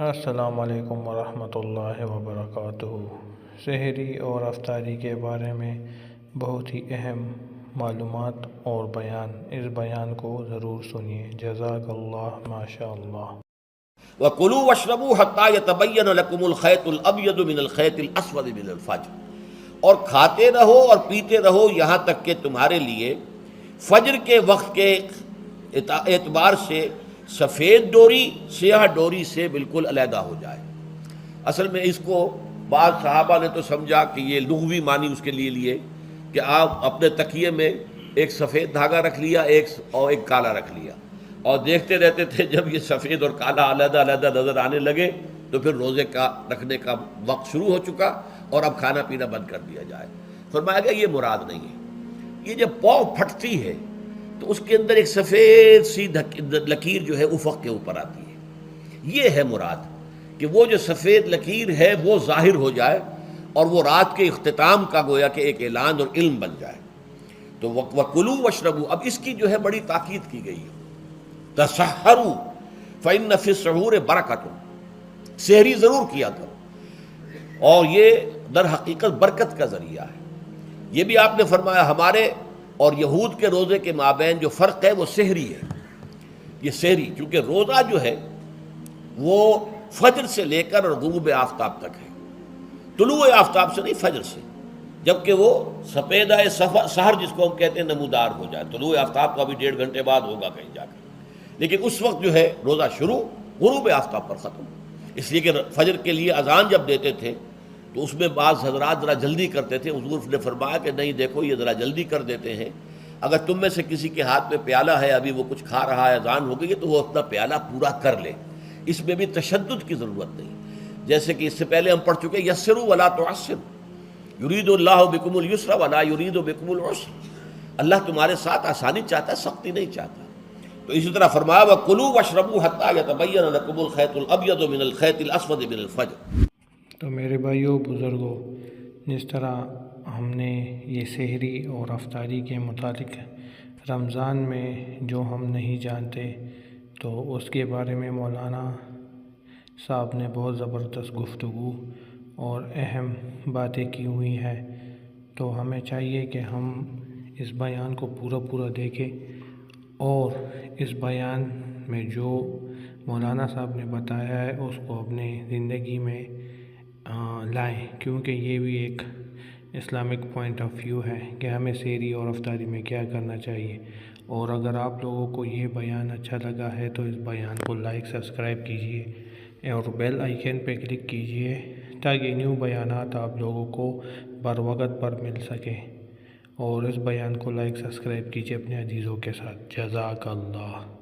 السلام علیکم ورحمۃ اللہ وبرکاتہ۔ سحری اور افطاری کے بارے میں بہت ہی اہم معلومات اور بیان، اس بیان کو ضرور سنیے۔ جزاک اللہ ماشاء اللہ وَكُلُوا وَاشْرَبُوا حَتَّى يَتَبَيَّنَ لَكُمُ الْخَيْطُ الْأَبْيَضُ مِنَ الْخَيْطِ الْأَسْوَدِ مِنَ الْفَجْرِ۔ اور کھاتے رہو اور پیتے رہو یہاں تک کہ تمہارے لیے فجر کے وقت کے اعتبار سے سفید ڈوری، سیاہ ڈوری سے بالکل علیحدہ ہو جائے۔ اصل میں اس کو بعض صحابہ نے تو سمجھا کہ یہ لغوی معنی اس کے لیے لیے کہ آپ اپنے تکیے میں ایک سفید دھاگا رکھ لیا، ایک اور ایک کالا رکھ لیا۔ اور دیکھتے رہتے تھے جب یہ سفید اور کالا علیحدہ علیحدہ نظر آنے لگے تو پھر روزے کا رکھنے کا وقت شروع ہو چکا اور اب کھانا پینا بند کر دیا جائے۔ فرمایا گیا یہ مراد نہیں ہے۔ یہ جب پاؤ پھٹتی ہے تو اس کے اندر ایک سفید سی لکیر جو ہے افق کے اوپر آتی ہے۔ یہ ہے مراد کہ وہ جو سفید لکیر ہے وہ ظاہر ہو جائے اور وہ رات کے اختتام کا گویا کہ ایک اعلان اور علم بن جائے۔ تو وہ کلو وشربو اب اس کی جو ہے بڑی تاکید کی گئی ہے۔ تصحرو فن نفی سہور برکت سحری ضرور کیا کرو۔ اور یہ در حقیقت برکت کا ذریعہ ہے۔ یہ بھی آپ نے فرمایا ہمارے اور یہود کے روزے کے مابین جو فرق ہے وہ سحری ہے۔ یہ سحری کیونکہ روزہ جو ہے وہ فجر سے لے کر اور غروب آفتاب تک ہے۔ طلوع آفتاب سے نہیں، فجر سے۔ جبکہ وہ سفید سہر جس کو ہم کہتے ہیں، نمودار ہو جائے۔ طلوع آفتاب کا بھی ڈیڑھ گھنٹے بعد ہوگا کہیں جا کر۔ لیکن اس وقت جو ہے، روزہ شروع، غروب آفتاب پر ختم۔ اس لیے کہ فجر کے لیے اذان جب دیتے تھے تو اس میں بعض حضرات ذرا جلدی کرتے تھے۔ حضور نے فرمایا کہ نہیں دیکھو، یہ ذرا جلدی کر دیتے ہیں۔ اگر تم میں سے کسی کے ہاتھ میں پیالہ ہے، ابھی وہ کچھ کھا رہا ہے، اذان ہو گئی ہے، تو وہ اپنا پیالہ پورا کر لے۔ اس میں بھی تشدد کی ضرورت نہیں۔ جیسے کہ اس سے پہلے ہم پڑھ چکے یسر ولا تو یرید اللہ بکم السر ولا یرید و بکم العسر۔ اللہ تمہارے ساتھ آسانی چاہتا ہے، سختی نہیں چاہتا۔ تو اسی طرح فرمایا وہ کلو و شربو حتیٰ تبین القب الخیت الابید من الخیت الاسود من الفجر۔ تو میرے بھائیوں بزرگوں جس طرح ہم نے یہ سحری اور افطاری کے متعلق رمضان میں جو ہم نہیں جانتے، تو اس کے بارے میں مولانا صاحب نے بہت زبردست گفتگو اور اہم باتیں کی ہوئی ہیں۔ تو ہمیں چاہیے کہ ہم اس بیان کو پورا پورا دیکھیں اور اس بیان میں جو مولانا صاحب نے بتایا ہے، اس کو اپنے زندگی میں لائیں کیونکہ یہ بھی ایک اسلامک پوائنٹ آف ویو ہے کہ ہمیں سیری اور افطاری میں کیا کرنا چاہیے۔ اور اگر آپ لوگوں کو یہ بیان اچھا لگا ہے تو اس بیان کو لائک سبسکرائب کیجیے اور بیل آئیکن پہ کلک کیجیے تاکہ نیو بیانات آپ لوگوں کو بر وقت پر مل سکیں۔ اور اس بیان کو لائک سبسکرائب کیجیے اپنے عزیزوں کے ساتھ۔ جزاک اللہ۔